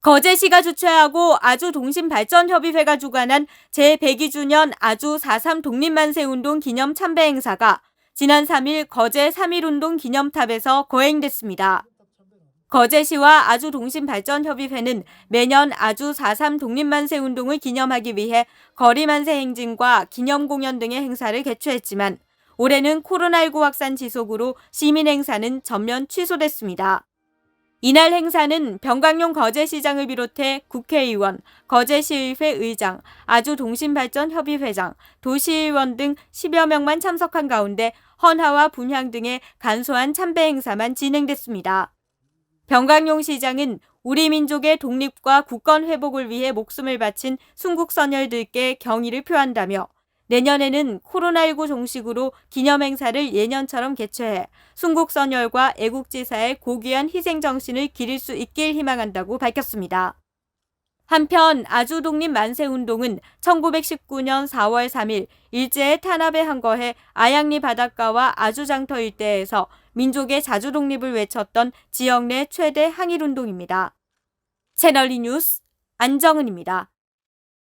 거제시가 주최하고 아주동심발전협의회가 주관한 제102주년 아주 4.3 독립만세운동 기념 참배 행사가 지난 3일 거제 3.1운동 기념탑에서 거행됐습니다. 거제시와 아주동심발전협의회는 매년 아주 4.3 독립만세운동을 기념하기 위해 거리만세 행진과 기념공연 등의 행사를 개최했지만 올해는 코로나19 확산 지속으로 시민 행사는 전면 취소됐습니다. 이날 행사는 병강용 거제시장을 비롯해 국회의원, 거제시의회 의장, 아주동심발전협의회장, 도시의원 등 10여 명만 참석한 가운데 헌화와 분향 등의 간소한 참배 행사만 진행됐습니다. 병강용 시장은 우리 민족의 독립과 국권 회복을 위해 목숨을 바친 순국선열들께 경의를 표한다며 내년에는 코로나19 종식으로 기념행사를 예년처럼 개최해 순국선열과 애국지사의 고귀한 희생정신을 기릴 수 있길 희망한다고 밝혔습니다. 한편 아주 독립 만세 운동은 1919년 4월 3일 일제의 탄압에 항거해 아양리 바닷가와 아주장터 일대에서 민족의 자주 독립을 외쳤던 지역 내 최대 항일 운동입니다. 채널리 뉴스 안정은입니다.